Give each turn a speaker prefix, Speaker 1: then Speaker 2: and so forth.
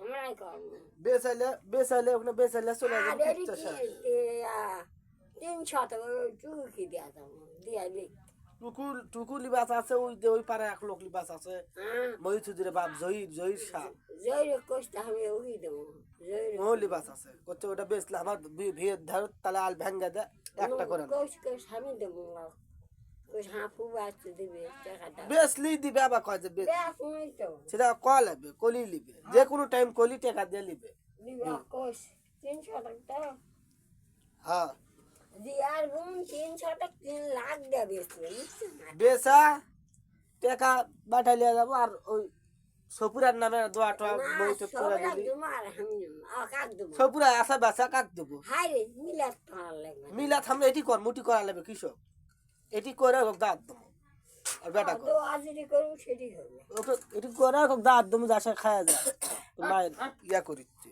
Speaker 1: ওখানে চলে
Speaker 2: তিন দিয়া দিয়া
Speaker 1: টুকু টুকু লিবাস আছে ওই ওই পারে এক লোক লিবাস আছে মই চুদিরে বাপ জয়ীর জয়ীর সাপ
Speaker 2: জয়রে কষ্ট আমি উগি দেবো
Speaker 1: ও লিবাস আছে করছে ওটা বেচলে আমার ভিড় ধর তাহলে আল ভেঙ্গে দে একটা করে না
Speaker 2: কোষ কোষ আমি দেবো হাঁপু বাচ্চা দেবে টাকাটা।
Speaker 1: বেচলি দিবে আবার কয় যে সেটা ক লাগবে? কলি লিবে। যে কোনো টাইম কলি টাকা দিয়ে লিবে। হ্যাঁ।
Speaker 2: দিয়ার তিন লাখ
Speaker 1: বাঠালিয়া যাব আর ওই সপুরার নামে দোয়া টোয়া বই
Speaker 2: দেবো
Speaker 1: সপুরা আসা কাক দেবো?
Speaker 2: মিলাত
Speaker 1: এটি কর মুটি করা লাগবে কৃষক। এটি করে হোক দাঁত আর বেটা কর। ওকে এটি করে হোক দাঁত দেবো যা খায়া যায়। মায়ের ইয়া করিচ্ছে।